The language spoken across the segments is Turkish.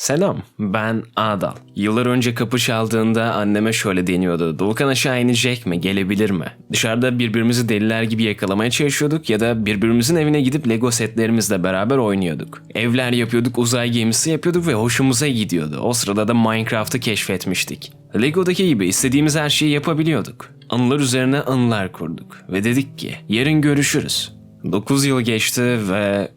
Selam, ben Adal. Yıllar önce kapı çaldığında anneme şöyle deniyordu. Doğukan aşağı inecek mi, gelebilir mi? Dışarıda birbirimizi deliler gibi yakalamaya çalışıyorduk ya da birbirimizin evine gidip Lego setlerimizle beraber oynuyorduk. Evler yapıyorduk, uzay gemisi yapıyorduk ve hoşumuza gidiyordu. O sırada da Minecraft'ı keşfetmiştik. Lego'daki gibi istediğimiz her şeyi yapabiliyorduk. Anılar üzerine anılar kurduk ve dedik ki yarın görüşürüz. 9 yıl geçti ve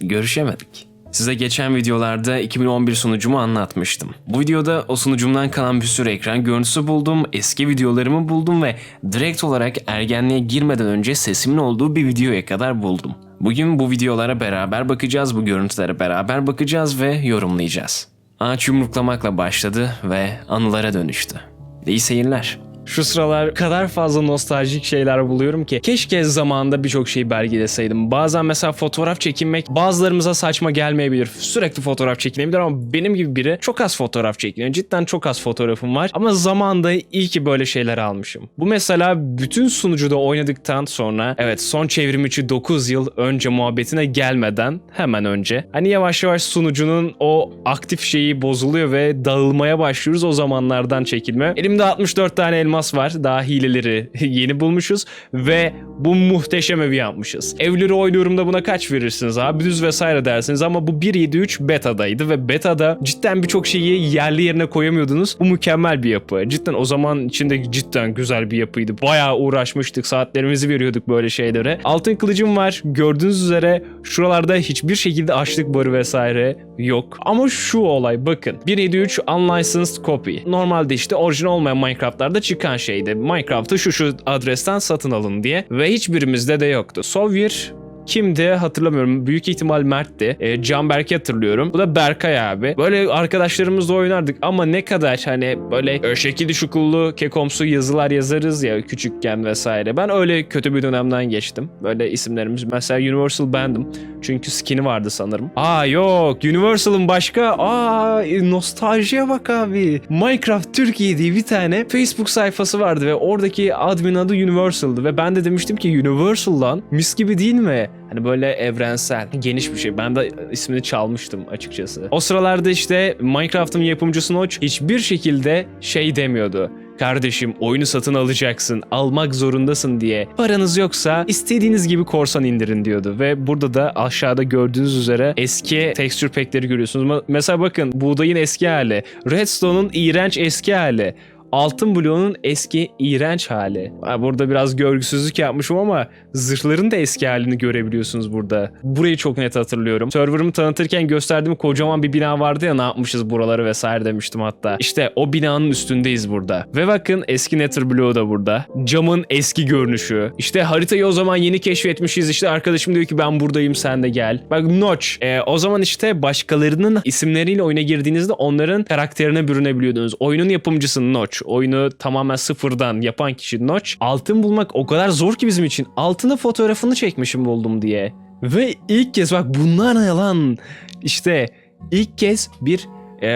görüşemedik. Size geçen videolarda 2011 sunucumu anlatmıştım. Bu videoda o sunucumdan kalan bir sürü ekran görüntüsü buldum, eski videolarımı buldum ve direkt olarak ergenliğe girmeden önce sesimin olduğu bir videoya kadar buldum. Bugün bu videolara beraber bakacağız, bu görüntülere beraber bakacağız ve yorumlayacağız. Ağaç yumruklamakla başladı ve anılara dönüştü. İyi seyirler. Şu sıralar kadar fazla nostaljik şeyler buluyorum ki keşke zamanında birçok şeyi belgeleseydim. Bazen mesela fotoğraf çekinmek bazılarımıza saçma gelmeyebilir. Sürekli fotoğraf çekinebilir ama benim gibi biri çok az fotoğraf çekiniyor. Cidden çok az fotoğrafım var ama zamanında iyi ki böyle şeyler almışım. Bu mesela bütün sunucuda oynadıktan sonra evet son çevrim içi 9 yıl önce muhabbetine gelmeden hemen önce hani yavaş yavaş sunucunun o aktif şeyi bozuluyor ve dağılmaya başlıyoruz o zamanlardan çekilme. Elimde 64 tane elmas var. Daha hileleri yeni bulmuşuz ve bu muhteşem evi yapmışız. Evleri oynuyorum da buna kaç verirsiniz abi? Düz vesaire dersiniz ama bu 1.7.3 betadaydı ve betada cidden birçok şeyi yerli yerine koyamıyordunuz. Bu mükemmel bir yapı. Cidden o zaman içinde cidden güzel bir yapıydı. Bayağı uğraşmıştık. Saatlerimizi veriyorduk böyle şeylere. Altın kılıcım var. Gördüğünüz üzere şuralarda hiçbir şekilde açlık barı vesaire yok. Ama şu olay bakın. 1.7.3 unlicensed copy. Normalde işte orijinal olmayan Minecraft'larda çıkan şeydi. Minecraft'ı şu şu adresten satın alın diye. Ve hiçbirimizde de yoktu. Sovir Kimdi hatırlamıyorum. Büyük ihtimal Mert'ti. E, Canberk'i hatırlıyorum. Bu da Berkay abi. Böyle arkadaşlarımızla oynardık ama ne kadar hani böyle şekilli şukullu kekomsu yazılar yazarız ya küçükken vesaire. Ben öyle kötü bir dönemden geçtim. Böyle isimlerimiz mesela Universal Band'ım. Çünkü skin'i vardı sanırım. Aa yok Universal'ın başka. Aa e, nostaljiye bak abi. Minecraft Türkiye diye bir tane Facebook sayfası vardı ve oradaki admin adı Universal'dı ve ben de demiştim ki Universal lan mis gibi değil mi? Hani böyle evrensel, geniş bir şey. Ben de ismini çalmıştım açıkçası. O sıralarda işte Minecraft'ın yapımcısı Notch hiçbir şekilde şey demiyordu. Kardeşim oyunu satın alacaksın, almak zorundasın diye. Paranız yoksa istediğiniz gibi korsan indirin diyordu. Ve burada da aşağıda gördüğünüz üzere eski texture pack'leri görüyorsunuz. Mesela bakın buğdayın eski hali, Redstone'un iğrenç eski hali. Altın bloğunun eski iğrenç hali. Ha, Burada biraz görgüsüzlük yapmışım ama zırhların da eski halini görebiliyorsunuz burada. Burayı çok net hatırlıyorum. Server'ımı tanıtırken gösterdiğim kocaman bir bina vardı ya ne yapmışız buraları vesaire demiştim hatta. İşte o binanın üstündeyiz burada. Ve bakın eski Nether bloğu da burada. Camın eski görünüşü. İşte haritayı o zaman yeni keşfetmişiz. İşte arkadaşım diyor ki ben buradayım sen de gel. Bak Notch. e, o zaman işte başkalarının isimleriyle oyuna girdiğinizde onların karakterine bürünebiliyordunuz. Oyunun yapımcısı Notch. Oyunu tamamen sıfırdan yapan kişi Notch. Altın bulmak o kadar zor ki bizim için. Altını fotoğrafını çekmişim buldum diye. Ve ilk kez bak bunlar ne lan? İşte ilk kez bir e,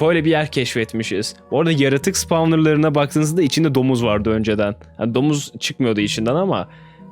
böyle bir yer keşfetmişiz. Orada yaratık spawnerlarına baktığınızda içinde domuz vardı önceden. Yani domuz çıkmıyordu içinden ama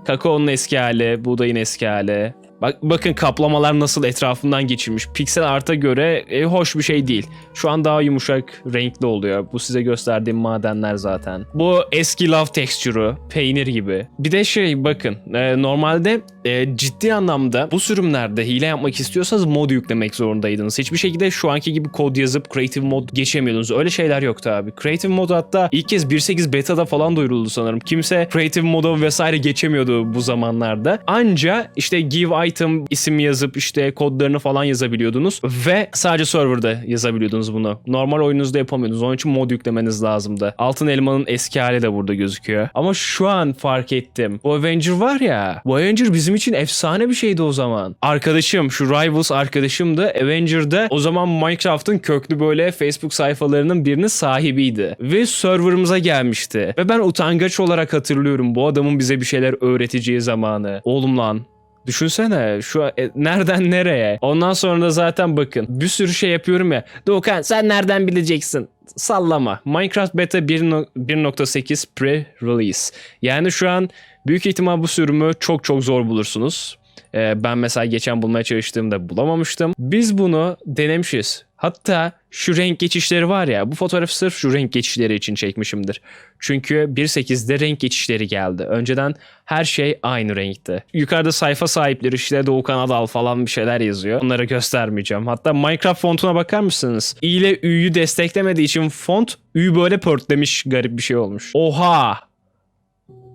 kakaonun eski hali, buğdayın eski hali. Bak, bakın kaplamalar nasıl etrafından geçirmiş. Piksel arta göre e, hoş bir şey değil. Şu an daha yumuşak renkli oluyor. Bu size gösterdiğim madenler zaten. Bu eski love texture'u, peynir gibi. Bir de şey bakın e, normalde e, ciddi anlamda bu sürümlerde hile yapmak istiyorsanız mod yüklemek zorundaydınız. Hiçbir şekilde şu anki gibi kod yazıp creative mod geçemiyordunuz. Öyle şeyler yoktu abi. Creative mod hatta ilk kez 1.8 beta'da falan duyuruldu sanırım. Kimse creative moda vesaire geçemiyordu bu zamanlarda. Anca işte give item isim yazıp işte kodlarını falan yazabiliyordunuz ve sadece serverda yazabiliyordunuz bunu. Normal oyununuzda yapamıyordunuz. Onun için mod yüklemeniz lazımdı. Altın elmanın eski hali de burada gözüküyor. Ama şu an fark ettim. Bu Avenger var ya. Bu Avenger bizim için efsane bir şeydi o zaman. Arkadaşım şu Rivals arkadaşım da Avenger'da o zaman Minecraft'ın köklü böyle Facebook sayfalarının birinin sahibiydi. Ve serverımıza gelmişti. Ve ben utangaç olarak hatırlıyorum bu adamın bize bir şeyler öğreteceği zamanı. Oğlum lan Düşünsene şu e, nereden nereye? Ondan sonra da zaten bakın bir sürü şey yapıyorum ya. Doğukan sen nereden bileceksin? Sallama. Minecraft Beta 1.- 1.8 Pre-Release. Yani şu an büyük ihtimal bu sürümü çok çok zor bulursunuz. Ee, ben mesela geçen bulmaya çalıştığımda bulamamıştım. Biz bunu denemişiz. Hatta şu renk geçişleri var ya bu fotoğrafı sırf şu renk geçişleri için çekmişimdir. Çünkü 1.8'de renk geçişleri geldi. Önceden her şey aynı renkti. Yukarıda sayfa sahipleri işte Doğukan Adal falan bir şeyler yazıyor. Onları göstermeyeceğim. Hatta Minecraft fontuna bakar mısınız? İ ile Ü'yü desteklemediği için font Ü böyle pörtlemiş garip bir şey olmuş. Oha!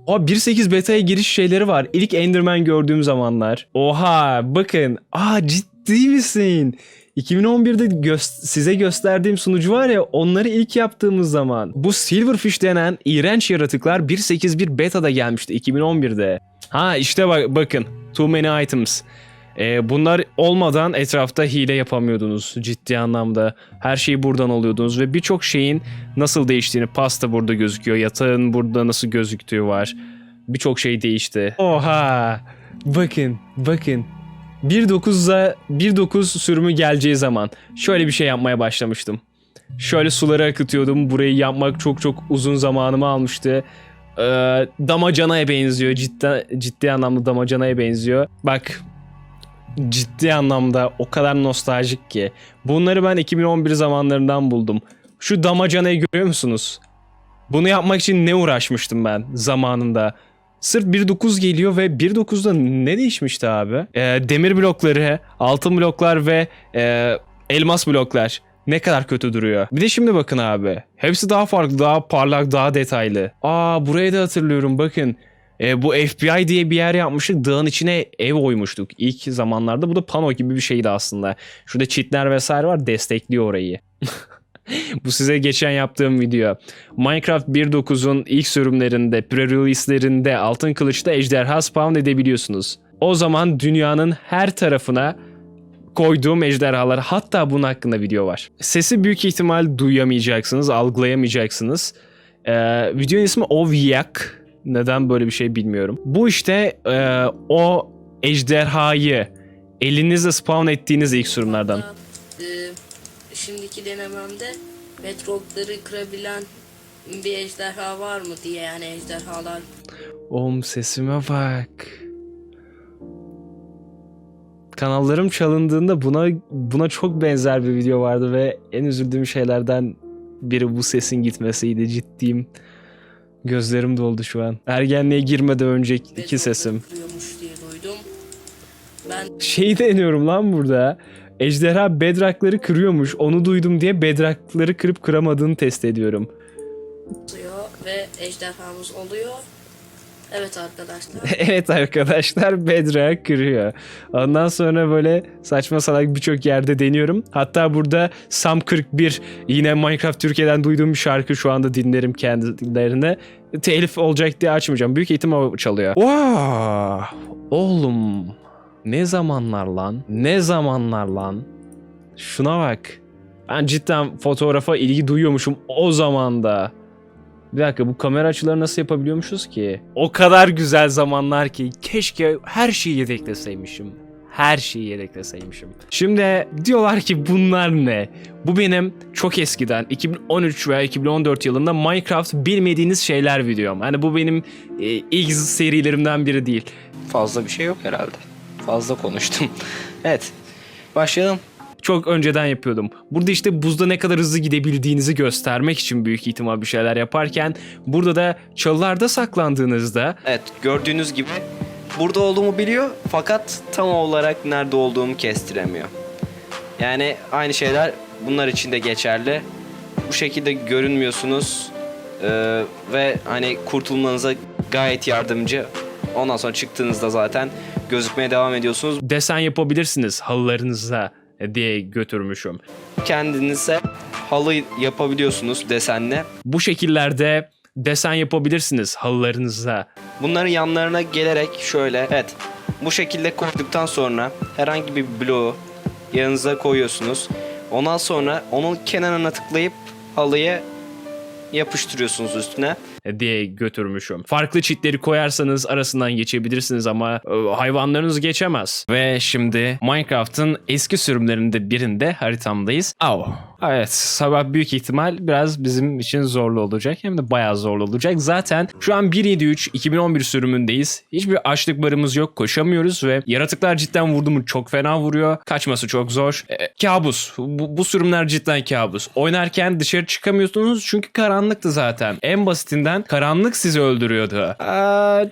O 1.8 beta'ya giriş şeyleri var. İlk Enderman gördüğüm zamanlar. Oha bakın. Aa ciddi misin? 2011'de gö- size gösterdiğim sunucu var ya onları ilk yaptığımız zaman. Bu Silverfish denen iğrenç yaratıklar 1.8.1 beta'da gelmişti 2011'de. Ha işte bak bakın. Too many items. Ee, bunlar olmadan etrafta hile yapamıyordunuz ciddi anlamda. Her şeyi buradan alıyordunuz ve birçok şeyin nasıl değiştiğini pasta burada gözüküyor. Yatağın burada nasıl gözüktüğü var. Birçok şey değişti. Oha! Bakın, bakın. 1.9'a 1.9 sürümü geleceği zaman şöyle bir şey yapmaya başlamıştım. Şöyle suları akıtıyordum. Burayı yapmak çok çok uzun zamanımı almıştı. Ee, damacanaya benziyor. Ciddi, ciddi anlamda damacanaya benziyor. Bak ciddi anlamda o kadar nostaljik ki. Bunları ben 2011 zamanlarından buldum. Şu damacanayı görüyor musunuz? Bunu yapmak için ne uğraşmıştım ben zamanında. Sırf 1.9 geliyor ve 1.9'da ne değişmişti abi? Ee, demir blokları, altın bloklar ve e, elmas bloklar. Ne kadar kötü duruyor. Bir de şimdi bakın abi. Hepsi daha farklı, daha parlak, daha detaylı. Aa burayı da hatırlıyorum bakın. E, bu FBI diye bir yer yapmıştık. Dağın içine ev oymuştuk ilk zamanlarda. Bu da pano gibi bir şeydi aslında. Şurada cheatler vesaire var destekliyor orayı. bu size geçen yaptığım video. Minecraft 1.9'un ilk sürümlerinde, pre-release'lerinde altın kılıçta ejderha spawn edebiliyorsunuz. O zaman dünyanın her tarafına koyduğum ejderhalar hatta bunun hakkında video var. Sesi büyük ihtimal duyamayacaksınız, algılayamayacaksınız. Ee, videonun ismi Ovyak. Neden böyle bir şey bilmiyorum. Bu işte e, o ejderhayı elinizle spawn ettiğiniz ilk sürümlerden. Şimdiki denememde bedrockları kırabilen bir ejderha var mı diye yani ejderhalar Oğlum sesime bak. Kanallarım çalındığında buna buna çok benzer bir video vardı ve en üzüldüğüm şeylerden biri bu sesin gitmesiydi ciddiyim. Gözlerim doldu şu an. Ergenliğe girmeden önceki sesim. diye duydum. Ben Şeyi deniyorum lan burada. Ejderha bedrakları kırıyormuş. Onu duydum diye bedrakları kırıp kıramadığını test ediyorum. oluyor ve ejderhamız oluyor. Evet arkadaşlar. evet arkadaşlar Bedrock kırıyor. Ondan sonra böyle saçma salak birçok yerde deniyorum. Hatta burada Sam 41 yine Minecraft Türkiye'den duyduğum bir şarkı şu anda dinlerim kendilerine. Telif olacak diye açmayacağım. Büyük ihtimal çalıyor. Wow! Oğlum ne zamanlar lan? Ne zamanlar lan? Şuna bak. Ben cidden fotoğrafa ilgi duyuyormuşum o zamanda. Bir dakika bu kamera açıları nasıl yapabiliyormuşuz ki? O kadar güzel zamanlar ki keşke her şeyi yedekleseymişim. Her şeyi yedekleseymişim. Şimdi diyorlar ki bunlar ne? Bu benim çok eskiden 2013 veya 2014 yılında Minecraft bilmediğiniz şeyler videom. Hani bu benim e, ilk serilerimden biri değil. Fazla bir şey yok herhalde. Fazla konuştum. evet. Başlayalım. Çok önceden yapıyordum. Burada işte buzda ne kadar hızlı gidebildiğinizi göstermek için büyük ihtimal bir şeyler yaparken burada da çalılarda saklandığınızda Evet gördüğünüz gibi burada olduğumu biliyor fakat tam olarak nerede olduğumu kestiremiyor. Yani aynı şeyler bunlar için de geçerli. Bu şekilde görünmüyorsunuz Ee, ve hani kurtulmanıza gayet yardımcı. Ondan sonra çıktığınızda zaten gözükmeye devam ediyorsunuz. desen yapabilirsiniz halılarınıza diye götürmüşüm. Kendinize halı yapabiliyorsunuz desenle. Bu şekillerde desen yapabilirsiniz halılarınıza. Bunların yanlarına gelerek şöyle evet bu şekilde koyduktan sonra herhangi bir bloğu yanınıza koyuyorsunuz. Ondan sonra onun kenarına tıklayıp halıyı yapıştırıyorsunuz üstüne. diye götürmüşüm. Farklı çitleri koyarsanız arasından geçebilirsiniz ama e, hayvanlarınız geçemez. Ve şimdi Minecraft'ın eski sürümlerinde birinde haritamdayız. Au. Evet sabah büyük ihtimal biraz bizim için zorlu olacak. Hem de bayağı zorlu olacak. Zaten şu an 1.7.3 2011 sürümündeyiz. Hiçbir açlık barımız yok. Koşamıyoruz ve yaratıklar cidden vurdu mu çok fena vuruyor. Kaçması çok zor. E, kabus. Bu, bu sürümler cidden kabus. Oynarken dışarı çıkamıyorsunuz çünkü karanlıktı zaten. En basitinden karanlık sizi öldürüyordu. Aa,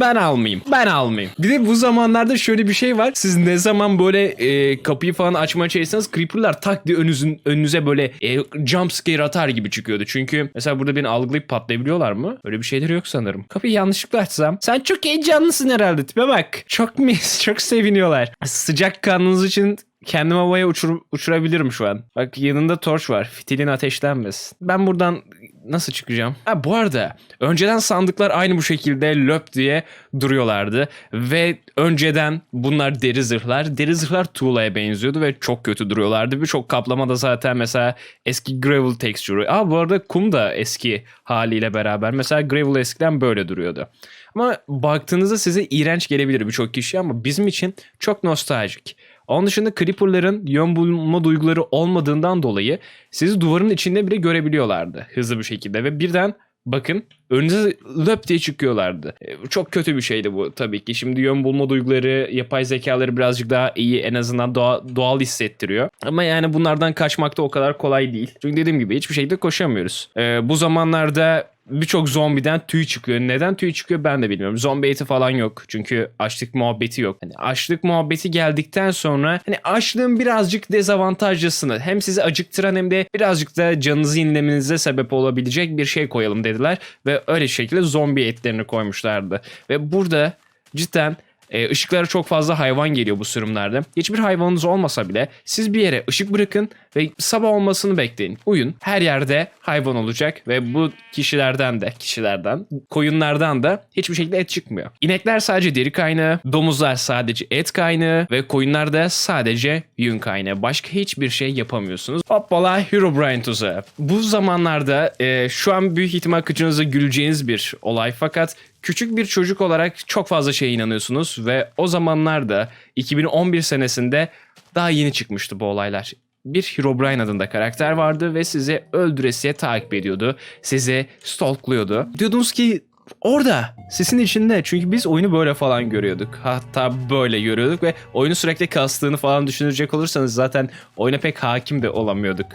ben almayayım. Ben almayayım. Bir de bu zamanlarda şöyle bir şey var. Siz ne zaman böyle e, kapıyı falan açmaya çalışsanız creeper'lar tak diye önünüzün, önünüze böyle e, jump scare atar gibi çıkıyordu. Çünkü mesela burada beni algılayıp patlayabiliyorlar mı? Öyle bir şeyler yok sanırım. Kapıyı yanlışlıkla açsam. Sen çok heyecanlısın herhalde tipe bak. Çok mis, çok seviniyorlar. Sıcak kanınız için kendimi havaya uçur, uçurabilirim şu an. Bak yanında torç var. Fitilin ateşlenmesin. Ben buradan nasıl çıkacağım? Ha bu arada önceden sandıklar aynı bu şekilde löp diye duruyorlardı. Ve önceden bunlar deri zırhlar. Deri zırhlar tuğlaya benziyordu ve çok kötü duruyorlardı. Birçok kaplama da zaten mesela eski gravel texture'ı. Aa bu arada kum da eski haliyle beraber. Mesela gravel eskiden böyle duruyordu. Ama baktığınızda size iğrenç gelebilir birçok kişi ama bizim için çok nostaljik. Onun dışında Creeper'ların yön bulma duyguları olmadığından dolayı sizi duvarın içinde bile görebiliyorlardı hızlı bir şekilde ve birden bakın önünüze löp diye çıkıyorlardı. E, Çok kötü bir şeydi bu tabii ki. Şimdi yön bulma duyguları, yapay zekaları birazcık daha iyi en azından doğa- doğal hissettiriyor. Ama yani bunlardan kaçmak da o kadar kolay değil. Çünkü dediğim gibi hiçbir şekilde koşamıyoruz. E, bu zamanlarda birçok zombiden tüy çıkıyor. Neden tüy çıkıyor ben de bilmiyorum. Zombi eti falan yok. Çünkü açlık muhabbeti yok. Hani açlık muhabbeti geldikten sonra hani açlığın birazcık dezavantajlısını hem sizi acıktıran hem de birazcık da canınızı yenilemenize sebep olabilecek bir şey koyalım dediler. Ve öyle şekilde zombi etlerini koymuşlardı. Ve burada cidden e, ışıklara çok fazla hayvan geliyor bu sürümlerde. Hiçbir hayvanınız olmasa bile siz bir yere ışık bırakın ve sabah olmasını bekleyin. Uyun. Her yerde hayvan olacak ve bu kişilerden de kişilerden koyunlardan da hiçbir şekilde et çıkmıyor. İnekler sadece deri kaynağı, domuzlar sadece et kaynağı ve koyunlar da sadece yün kaynağı. Başka hiçbir şey yapamıyorsunuz. Hoppala Herobrine tuzağı. Bu zamanlarda e, şu an büyük ihtimal kıçınıza güleceğiniz bir olay fakat küçük bir çocuk olarak çok fazla şeye inanıyorsunuz ve o zamanlarda 2011 senesinde daha yeni çıkmıştı bu olaylar. Bir Herobrine adında karakter vardı ve sizi öldüresiye takip ediyordu. Sizi stalkluyordu. Diyordunuz ki orada sesin içinde çünkü biz oyunu böyle falan görüyorduk. Hatta böyle görüyorduk ve oyunu sürekli kastığını falan düşünecek olursanız zaten oyuna pek hakim de olamıyorduk.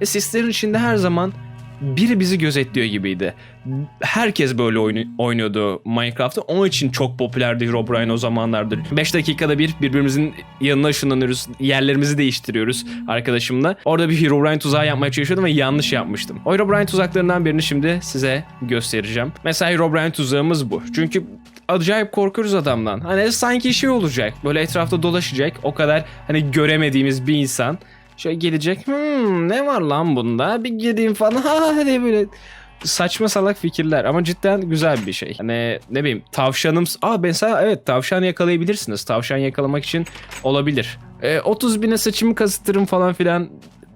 Ve sislerin içinde her zaman biri bizi gözetliyor gibiydi. Herkes böyle oyunu, oynuyordu Minecraft'ı. Onun için çok popülerdi Herobrine o zamanlardır. 5 dakikada bir birbirimizin yanına ışınlanıyoruz. Yerlerimizi değiştiriyoruz arkadaşımla. Orada bir Herobrine tuzağı yapmaya çalışıyordum ve yanlış yapmıştım. O Herobrine tuzaklarından birini şimdi size göstereceğim. Mesela Herobrine tuzağımız bu. Çünkü acayip korkuyoruz adamdan. Hani sanki şey olacak. Böyle etrafta dolaşacak. O kadar hani göremediğimiz bir insan. Şöyle gelecek. Hmm, ne var lan bunda? Bir gideyim falan. Ha diye böyle saçma salak fikirler ama cidden güzel bir şey. Hani ne bileyim tavşanım... Aa mesela evet tavşan yakalayabilirsiniz. Tavşan yakalamak için olabilir. E, 30 bine saçımı kazıtırım falan filan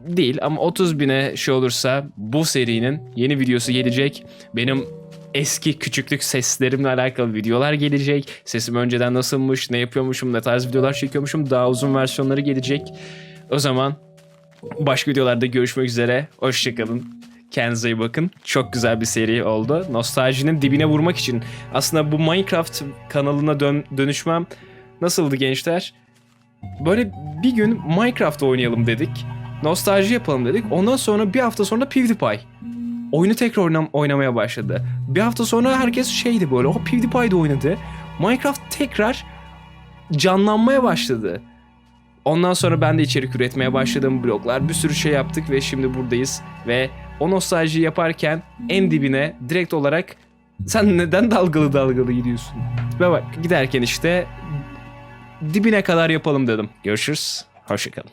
değil ama 30 bine şey olursa bu serinin yeni videosu gelecek. Benim eski küçüklük seslerimle alakalı videolar gelecek. Sesim önceden nasılmış, ne yapıyormuşum, ne tarz videolar çekiyormuşum. Daha uzun versiyonları gelecek. O zaman başka videolarda görüşmek üzere. Hoşçakalın. Kendinize iyi bakın. Çok güzel bir seri oldu. Nostaljinin dibine vurmak için. Aslında bu Minecraft kanalına dön dönüşmem nasıldı gençler? Böyle bir gün Minecraft oynayalım dedik. Nostalji yapalım dedik. Ondan sonra bir hafta sonra PewDiePie. Oyunu tekrar oynam- oynamaya başladı. Bir hafta sonra herkes şeydi böyle. O PewDiePie'de oynadı. Minecraft tekrar canlanmaya başladı. Ondan sonra ben de içerik üretmeye başladım. Bloglar bir sürü şey yaptık ve şimdi buradayız. Ve o nostalji yaparken en dibine direkt olarak sen neden dalgalı dalgalı gidiyorsun? Ve bak giderken işte dibine kadar yapalım dedim. Görüşürüz. Hoşçakalın.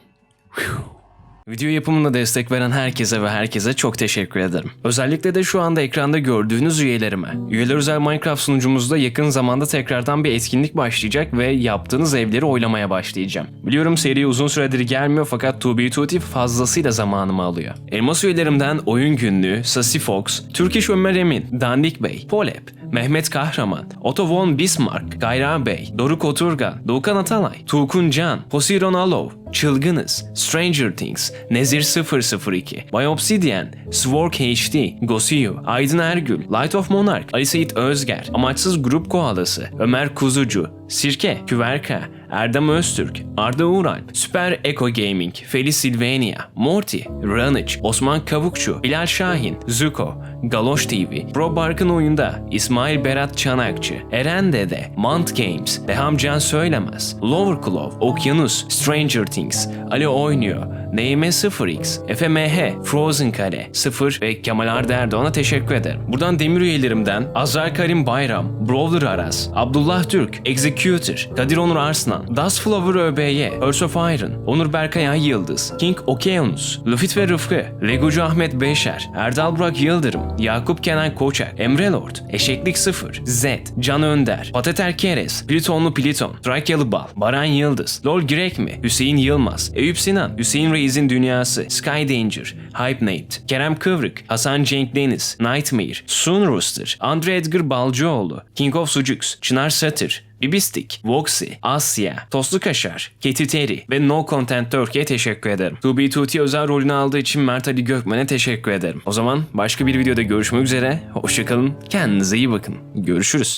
Video yapımına destek veren herkese ve herkese çok teşekkür ederim. Özellikle de şu anda ekranda gördüğünüz üyelerime. Üyeler özel Minecraft sunucumuzda yakın zamanda tekrardan bir etkinlik başlayacak ve yaptığınız evleri oylamaya başlayacağım. Biliyorum seri uzun süredir gelmiyor fakat Tubi Tuti fazlasıyla zamanımı alıyor. Elmas üyelerimden Oyun Günlüğü, Sassy Fox, Turkish Ömer Emin, Dandik Bey, Polep, Mehmet Kahraman, Otto von Bismarck, Gayra Bey, Doruk Oturgan, Doğukan Atalay, Tuğkun Can, Posiron Alov, Çılgınız, Stranger Things, Nezir 002, Biopsidian, Swork HD, Gosiyu, Aydın Ergül, Light of Monarch, Ali Sait Özger, Amaçsız Grup Koalası, Ömer Kuzucu, Sirke, Küverka, Erdem Öztürk, Arda Uğran, Süper Eco Gaming, Feli Silvania, Morty, Ranich, Osman Kavukçu, Bilal Şahin, Zuko, Galoş TV, Pro Barkın oyunda, İsmail Berat Çanakçı, Eren Dede, Mant Games, Beham Can Söylemez, Lower Claw, Okyanus, Stranger Things, Ali Oynuyor, Neyme 0x, FMH, Frozen Kare, 0 ve Kemal Arda Erdoğan'a teşekkür ederim. Buradan demir üyelerimden Azrar Karim Bayram, Brawler Aras, Abdullah Türk, Executor, Kadir Onur Arslan, Dustflower ÖBY, Earth of Iron, Onur Berkay Ay Yıldız, King Okeanus, Lufit ve Rıfkı, Legocu Ahmet Beşer, Erdal Burak Yıldırım, Yakup Kenan Koçak, Emre Lord, Eşeklik 0, Z, Can Önder, Pateter Keres, Plitonlu Pliton, Trakyalı Bal, Baran Yıldız, Lol Girek mi, Hüseyin Yılmaz, Eyüp Sinan, Hüseyin Reis'in Dünyası, Sky Danger, Hype Nate, Kerem Kıvrık, Hasan Cenk Deniz, Nightmare, Sun Rooster, Andre Edgar Balcıoğlu, King of Sucux, Çınar Satır, Bibistik, Voxy, Asya, Toslu Kaşar, Ketiteri ve No Content Turkey'e teşekkür ederim. To Be Tuti özel rolünü aldığı için Mert Ali Gökmen'e teşekkür ederim. O zaman başka bir videoda görüşmek üzere. Hoşçakalın. Kendinize iyi bakın. Görüşürüz.